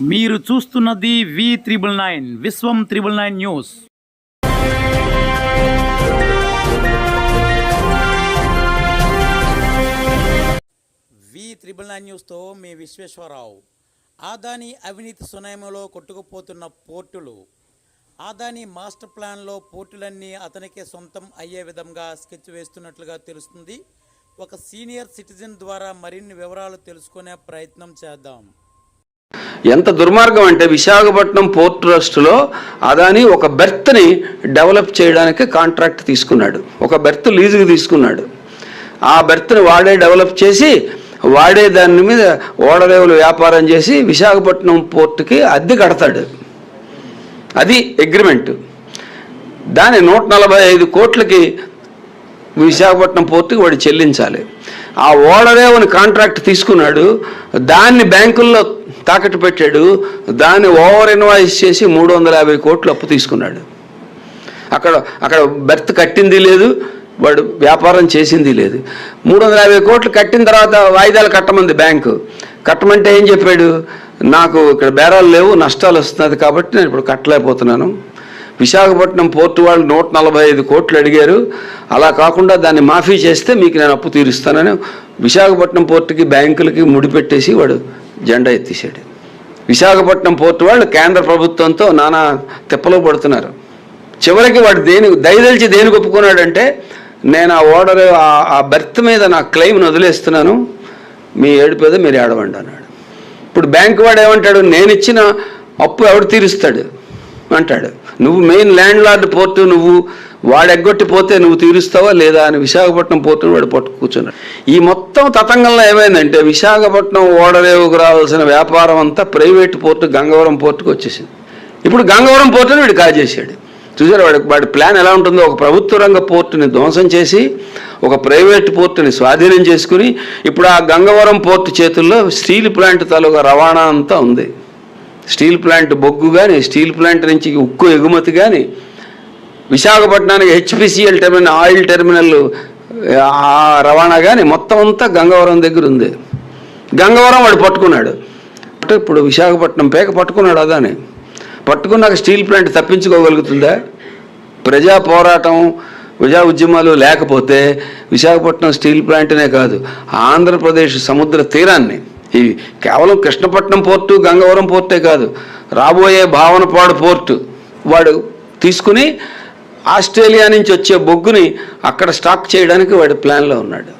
మీరు చూస్తున్నది V triple nine Vishwam triple nine news. V triple nine న్యూస్తో మీ విశ్వేశ్వరరావు. ఆదాని అవినీతి సునామీలో కొట్టుకుపోతున్న పోర్టులు. ఆదాని మాస్టర్ ప్లాన్లో పోర్టులన్నీ అతనికే సొంతం అయ్యే విధంగా స్కెచ్ వేస్తున్నట్లుగా తెలుస్తుంది. ఒక సీనియర్ సిటిజన్ ద్వారా మరిన్ని వివరాలు తెలుసుకునే ప్రయత్నం చేద్దాం. ఎంత దుర్మార్గం అంటే విశాఖపట్నం పోర్ట్ ట్రస్ట్లో అదాని ఒక బెర్త్ని డెవలప్ చేయడానికి కాంట్రాక్ట్ తీసుకున్నాడు. ఒక బెర్త్ లీజుకి తీసుకున్నాడు. ఆ బెర్త్ని వాడే డెవలప్ చేసి వాడే దాని మీద ఓడరేవులు వ్యాపారం చేసి విశాఖపట్నం పోర్టుకి అద్దె కడతాడు. అది అగ్రిమెంట్. దాని నూట నలభై ఐదు కోట్లకి విశాఖపట్నం పోర్టుకి వాడు చెల్లించాలి. ఆ ఓడరేవుని కాంట్రాక్ట్ తీసుకున్నాడు. దాన్ని బ్యాంకుల్లో తాకట్టు పెట్టాడు. దాన్ని ఓవర్ ఇన్వాయిస్ చేసి మూడు వందల యాభై కోట్లు అప్పు తీసుకున్నాడు. అక్కడ అక్కడ బెర్త్ కట్టింది లేదు. వాడు వ్యాపారం చేసింది లేదు. మూడు వందల యాభై కోట్లు కట్టిన తర్వాత వాయిదాలు కట్టమంది బ్యాంకు. కట్టమంటే ఏం చెప్పాడు? నాకు ఇక్కడ బేరాలు లేవు నష్టాలు వస్తున్నది కాబట్టి నేను ఇప్పుడు కట్టలేకపోతున్నాను. విశాఖపట్నం పోర్టు వాళ్ళు నూట నలభై ఐదు కోట్లు అడిగారు. అలా కాకుండా దాన్ని మాఫీ చేస్తే మీకు నేను అప్పు తీరుస్తానని విశాఖపట్నం పోర్టుకి బ్యాంకులకి ముడిపెట్టేసి వాడు జెండా ఎత్తేసాడు విశాఖపట్నం పోర్టు వాళ్ళు కేంద్ర ప్రభుత్వంతో నానా తిప్పలో పడుతున్నారు. చివరికి వాడు దేని దయదలిచి దేనికి ఒప్పుకున్నాడంటే నేను ఆ ఓడర్ ఆ- ఆ బెర్త్ మీద నా క్లెయిమ్ని వదిలేస్తున్నాను మీ ఏడుపేదో మీరు ఏడవండి అన్నాడు. ఇప్పుడు బ్యాంక్ వాడు ఏమంటాడు నేను ఇచ్చిన అప్పు ఎవడు తీరుస్తాడు? అంటాడు. నువ్వు మెయిన్ ల్యాండ్ లార్డ్ పోర్టు నువ్వు వాడు ఎగ్గొట్టిపోతే నువ్వు తీరుస్తావా లేదా అని విశాఖపట్నం పోర్టును వాడు పట్టు కూర్చున్నాడు. ఈ మొత్తం తతంగంలో ఏమైందంటే విశాఖపట్నం ఓడరేవుకు రావాల్సిన వ్యాపారం అంతా ప్రైవేట్ పోర్టు గంగవరం పోర్టుకు వచ్చేసింది. ఇప్పుడు గంగవరం పోర్టును వీడు కాజేశాడు. చూసారు వాడి వాడి ప్లాన్ ఎలా ఉంటుందో? ఒక ప్రభుత్వ రంగ పోర్టుని ధ్వంసం చేసి ఒక ప్రైవేట్ పోర్టుని స్వాధీనం చేసుకుని ఇప్పుడు ఆ గంగవరం పోర్టు చేతుల్లో స్టీల్ ప్లాంట్ తాలూకా రవాణా అంతా ఉంది. స్టీల్ ప్లాంట్ బొగ్గు కానీ స్టీల్ ప్లాంట్ నుంచి ఉక్కు ఎగుమతి కానీ విశాఖపట్నానికి హెచ్పిసిఎల్ టెర్మినల్ ఆయిల్ టెర్మినల్ ఆ రవాణా కానీ మొత్తం అంతా గంగవరం దగ్గర ఉంది. గంగవరం వాడు పట్టుకున్నాడు. అంటే ఇప్పుడు విశాఖపట్నం పేక పట్టుకున్నాడు అదాని. పట్టుకున్నాక స్టీల్ ప్లాంట్ తప్పించుకోగలుగుతుందా? ప్రజా పోరాటం ప్రజా ఉద్యమాలు లేకపోతే విశాఖపట్నం స్టీల్ ప్లాంట్నే కాదు ఆంధ్రప్రదేశ్ సముద్ర తీరాన్ని ఈ కేవలం కృష్ణపట్నం పోర్టు గంగవరం పోర్టే కాదు. రాబోయే భావనపాడు పోర్టు వాడు తీసుకుని ఆస్ట్రేలియా నుంచి వచ్చే బొగ్గుని అక్కడ స్టాక్ చేయడానికి వాడి ప్లాన్లో ఉన్నాడు.